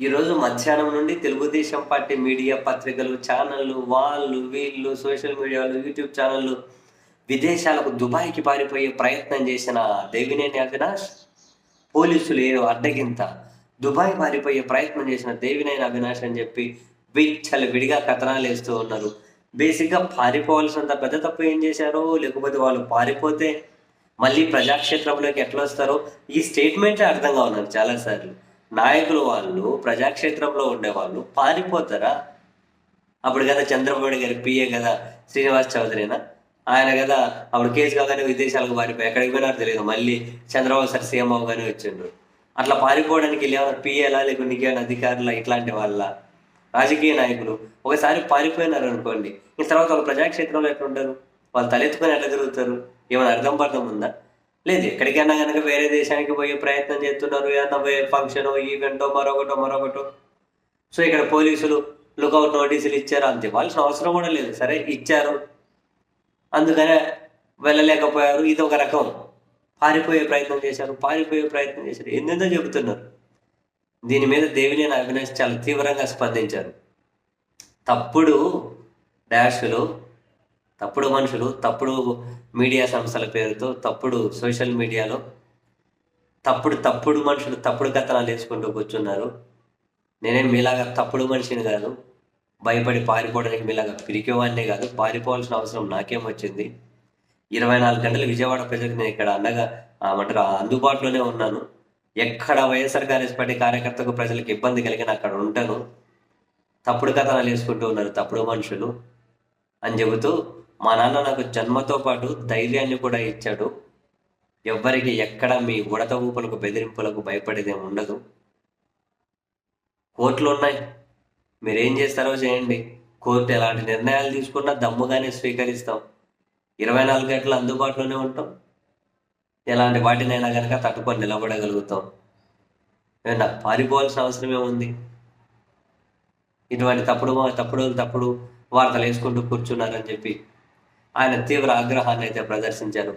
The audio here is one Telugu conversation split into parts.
ఈరోజు మధ్యాహ్నం నుండి తెలుగుదేశం పార్టీ మీడియా పత్రికలు ఛానళ్ళు వాళ్ళు వీళ్ళు సోషల్ మీడియాలు యూట్యూబ్ ఛానళ్ళు విదేశాలకు దుబాయ్కి పారిపోయే ప్రయత్నం చేసిన దేవినేని అవినాష్ పోలీసులు ఏదో అడ్డగింత దుబాయ్ పారిపోయే ప్రయత్నం చేసిన దేవినేని అవినాష్ అని చెప్పి విచ్చలు విడిగా కథనాలు వేస్తూ ఉన్నారు. బేసిక్గా పారిపోవాల్సినంత పెద్ద తప్పు ఏం చేశారో లేకపోతే వాళ్ళు పారిపోతే మళ్ళీ ప్రజాక్షేత్రంలోకి ఎట్లా వస్తారో ఈ స్టేట్మెంటే అర్థంగా ఉన్నారు చాలాసార్లు. నాయకులు వాళ్ళు ప్రజాక్షేత్రంలో ఉండేవాళ్ళు పారిపోతారా? అప్పుడు కదా చంద్రబాబు గారి పిఏ కదా శ్రీనివాస్ చౌదరినా? ఆయన కదా అప్పుడు కేసు కాగానే విదేశాలకు పారిపోయి ఎక్కడికి పోయినారో తెలియదు. మళ్ళీ చంద్రబాబు సార్ సీఎం అవగానే వచ్చిండ్రు. అట్లా పారిపోవడానికి లేవన్నా పిఏలా లేకుంటే నీకేమైనా అధికారుల ఇట్లాంటి వాళ్ళ? రాజకీయ నాయకులు ఒకసారి పారిపోయినారు అనుకోండి. ఈ తర్వాత వాళ్ళు ప్రజాక్షేత్రంలో ఎట్లుంటారు? వాళ్ళు తలెత్తుకొని ఎట్లా తిరుగుతారు? ఏమైనా అర్థం పర్థం ఉందా? లేదు ఎక్కడికైనా కనుక వేరే దేశానికి పోయే ప్రయత్నం చేస్తున్నారు ఏదన్నా పోయే ఫంక్షన్ ఈవెంటో మరొకటో మరొకటో. సో ఇక్కడ పోలీసులు లుకౌట్ నోటీసులు ఇచ్చారు అంతే. ఇవ్వాల్సిన అవసరం కూడా లేదు. సరే ఇచ్చారు. అందుకనే వెళ్ళలేకపోయారు. ఇది ఒక రకం. పారిపోయే ప్రయత్నం చేశారు. పారిపోయే ప్రయత్నం చేశారు. ఎందుందో చెబుతున్నారు. దీని మీద దేవినేని అవినాష్ చాలా తీవ్రంగా స్పందించారు. తప్పుడు డాష్లు తప్పుడు మనుషులు తప్పుడు మీడియా సంస్థల పేరుతో తప్పుడు సోషల్ మీడియాలో తప్పుడు తప్పుడు మనుషులు తప్పుడు కథనాలు వేసుకుంటూ కూర్చున్నారు. నేనేం మీలాగా తప్పుడు మనిషిని కాదు. భయపడి పారిపోవడానికి మీలాగా పిరికేవాడినే కాదు. పారిపోవాల్సిన అవసరం నాకేం వచ్చింది. ఇరవై నాలుగు గంటలు విజయవాడ ప్రజలకు నేను ఇక్కడ అండగా అంటారు అందుబాటులోనే ఉన్నాను. ఎక్కడ వైఎస్ఆర్ కాంగ్రెస్ పార్టీ కార్యకర్తకు ప్రజలకు ఇబ్బంది కలిగిన అక్కడ ఉంటాను తప్పుడు కథనాలు వేసుకుంటూ ఉన్నారు తప్పుడు మనుషులు అని చెబుతూ మా నాన్న నాకు జన్మతో పాటు ధైర్యాన్ని కూడా ఇచ్చాడు. ఎవ్వరికి ఎక్కడ మీ ఉడత ఊపులకు బెదిరింపులకు భయపడేదేం ఉండదు. కోర్టులు ఉన్నాయి. మీరేం చేస్తారో చేయండి. కోర్టు ఎలాంటి నిర్ణయాలు తీసుకున్నా దమ్ముగానే స్వీకరిస్తాం. ఇరవై నాలుగు గంటలు అందుబాటులోనే ఉంటాం. ఎలాంటి వాటినైనా కనుక తట్టుకొని నిలబడగలుగుతాం. ఏమన్నా పారిపోవాల్సిన అవసరమే ఉంది. ఇటువంటి తప్పుడు తప్పుడు తప్పుడు వార్తలు వేసుకుంటూ కూర్చున్నారని చెప్పి ఆయన తీవ్ర ఆగ్రహాన్ని అయితే ప్రదర్శించారు.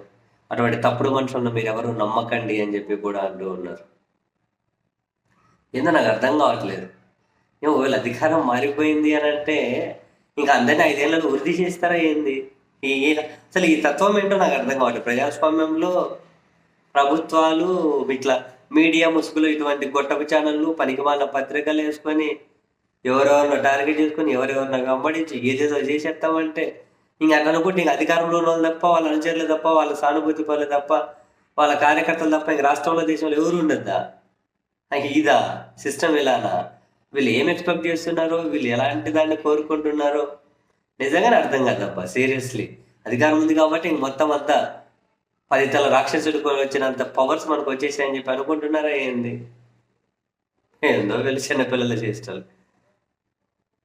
అటువంటి తప్పుడు మనుషులను మీరు ఎవరు నమ్మకండి అని చెప్పి కూడా అంటూ ఉన్నారు. ఏందో నాకు అర్థం కావట్లేదు. ఒకవేళ అధికారం మారిపోయింది అని అంటే ఇంకా అందరినీ ఐదేళ్ళలో వృద్ధి చేస్తారా ఏంది? ఈ అసలు ఈ తత్వం ఏంటో నాకు అర్థం కావట్లేదు. ప్రజాస్వామ్యంలో ప్రభుత్వాలు ఇట్లా మీడియా ముసుగులు ఇటువంటి గొట్టపు ఛానళ్ళు పనికిమాల పత్రికలు వేసుకొని ఎవరెవరినో టార్గెట్ చేసుకొని ఎవరెవరినో వెంబడించి ఏదేదో చేసేస్తామంటే ఇంక అట్లా అనుకుంటే ఇంక అధికారంలో ఉన్న వాళ్ళు తప్ప వాళ్ళ అనుచరులు తప్ప వాళ్ళ సానుభూతి పనులు తప్ప వాళ్ళ కార్యకర్తలు తప్ప ఇంక రాష్ట్రంలో దేశంలో ఎవరు ఉండద్దా? ఇంక ఇదా? సిస్టమ్ ఇలానా? వీళ్ళు ఏం ఎక్స్పెక్ట్ చేస్తున్నారో వీళ్ళు ఎలాంటి దాన్ని కోరుకుంటున్నారో నిజంగానే అర్థం కాదబ్బా సీరియస్లీ అధికారం ఉంది కాబట్టి ఇంక మొత్తం అంతా పది తల రాక్షసుడు వచ్చినంత పవర్స్ మనకు వచ్చేసాయని చెప్పి అనుకుంటున్నారా ఏంది? ఏందో వీళ్ళు చిన్నపిల్లలు చేస్తారు.